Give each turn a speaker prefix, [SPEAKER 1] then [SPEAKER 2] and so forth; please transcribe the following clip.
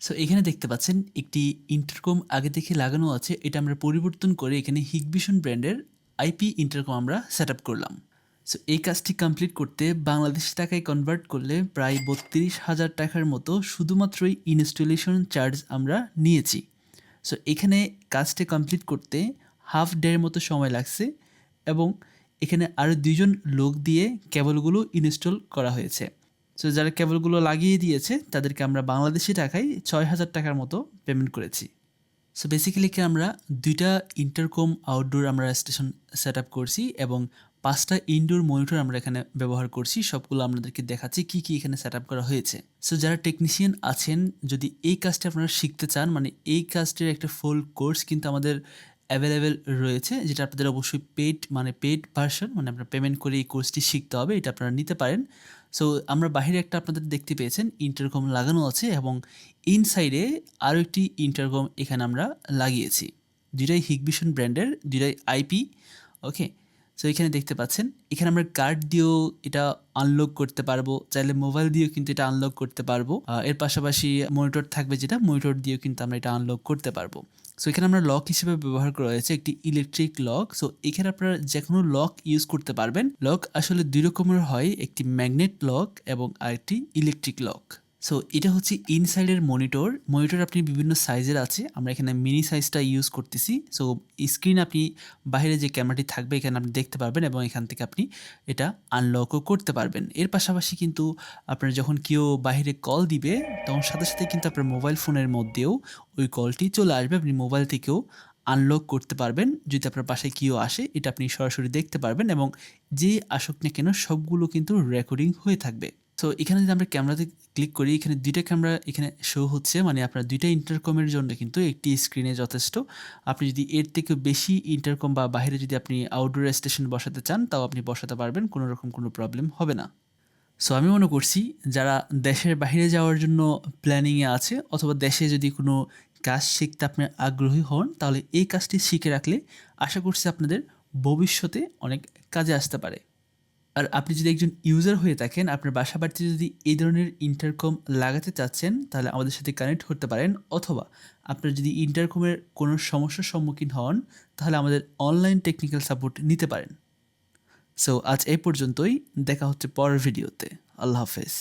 [SPEAKER 1] So এখানে দেখতে পাচ্ছেন একটি ইন্টারকম আগে থেকে লাগানো আছে। এটা আমরা পরিবর্তন করে এখানে হিগবিশন ব্র্যান্ডের আইপি ইন্টারকম আমরা সেট করলাম। সো এই কাজটি কমপ্লিট করতে বাংলাদেশি টাকায় কনভার্ট করলে প্রায় বত্রিশ হাজার টাকার মতো শুধুমাত্রই ইনস্টলেশন চার্জ আমরা নিয়েছি। সো এখানে কাজটি কমপ্লিট করতে হাফ ডের মতো সময় লাগছে এবং এখানে আরও দুজন লোক দিয়ে কেবলগুলো ইনস্টল করা হয়েছে। সো যারা কেবলগুলো লাগিয়ে দিয়েছে, তাদেরকে আমরা বাংলাদেশি টাকায় ছয় হাজার টাকার মতো পেমেন্ট করেছি। সো বেসিক্যালি কি আমরা দুইটা ইন্টারকম আউটডোর আমরা স্টেশন সেট আপ করছি এবং পাঁচটা ইনডোর মনিটর আমরা এখানে ব্যবহার করছি। সবগুলো আপনাদেরকে দেখাচ্ছি কী কী এখানে সেট করা হয়েছে। সো যারা টেকনিশিয়ান আছেন, যদি এই কাজটা আপনারা শিখতে চান মানে এই কাজটির একটা ফুল কোর্স কিন্তু আমাদের অ্যাভেলেবেল রয়েছে, যেটা আপনাদের অবশ্যই পেড মানে পেড ভার্সন মানে আপনার পেমেন্ট করে এই কোর্সটি শিখতে হবে, এটা আপনারা নিতে পারেন। সো আমরা বাইরে একটা আপনাদের দেখতে পেয়েছেন ইন্টারকম লাগানো আছে এবং ইনসাইডে আরও একটি ইন্টারকম এখানে আমরা লাগিয়েছি। দুটাই হিগবিশন ব্র্যান্ডের দুটাই আইপি ওকে সো এখানে দেখতে পাচ্ছেন, এখানে আমরা কার্ড দিয়েও এটা আনলক করতে পারব, চাইলে মোবাইল দিয়েও কিন্তু এটা আনলক করতে পারব। এর পাশাপাশি মনিটর থাকবে যেটা মনিটর দিয়েও কিন্তু আমরা এটা আনলক করতে পারব। সো এখানে আমরা লক হিসেবে ব্যবহার করা হয়েছে একটি ইলেকট্রিক লক সো এখানে আপনারা যে কোনো লক ইউজ করতে পারবেন। লক আসলে দুই রকমের হয়, একটি ম্যাগনেট লক এবং আরেকটি ইলেকট্রিক লক সো এটা হচ্ছে ইনসাইডের মনিটর মনিটর আপনি বিভিন্ন সাইজের আছে। আমরা এখানে মিনি সাইজটা ইউজ করতেছি। সো স্ক্রিন আপনি বাইরে যে ক্যামেরাটি থাকবে, এখানে আপনি দেখতে পারবেন এবং এখান থেকে আপনি এটা আনলকও করতে পারবেন। এর পাশাপাশি কিন্তু আপনার যখন কেউ বাইরে কল দিবে, তখন সাথে সাথে কিন্তু আপনার মোবাইল ফোনের মধ্যেও ওই কলটি চলে আসবে। আপনি মোবাইল থেকেও আনলক করতে পারবেন। যদি আপনার বাসায় কেউ আসে, এটা আপনি সরাসরি দেখতে পারবেন এবং যে আসুক না কেন, সবগুলো কিন্তু রেকর্ডিং হয়ে থাকবে। সো এখানে যদি আমরা ক্যামেরাতে ক্লিক করি, এখানে দুইটা ক্যামেরা এখানে শো হচ্ছে। মানে আপনার দুইটা ইন্টারকমের জন্য কিন্তু একটি স্ক্রিনে যথেষ্ট। আপনি যদি এর থেকে বেশি ইন্টারকম বা বাইরে যদি আপনি আউটডোর স্টেশন বসাতে চান, তাও আপনি বসাতে পারবেন। কোনো রকম কোনো প্রবলেম হবে না। সো আমি মনে করছি, যারা দেশের বাইরে যাওয়ার জন্য প্ল্যানিংয়ে আছে, অথবা দেশে যদি কোনো কাজ শিখতে আপনি আগ্রহী হন, তাহলে এই কাজটি শিখে রাখলে আশা করছি আপনাদের ভবিষ্যতে অনেক কাজে আসতে পারে। আর আপনি যদি একজন ইউজার হয়ে থাকেন, আপনার বাসা বাড়িতে যদি এই ধরনের ইন্টারকম লাগাতে চাচ্ছেন, তাহলে আমাদের সাথে কানেক্ট করতে পারেন। অথবা আপনার যদি ইন্টারকমের কোনো সমস্যার সম্মুখীন হন, তাহলে আমাদের অনলাইন টেকনিক্যাল সাপোর্ট নিতে পারেন। সো আজ এই পর্যন্তই। দেখা হচ্ছে পরের ভিডিওতে আল্লাহ হাফেজ।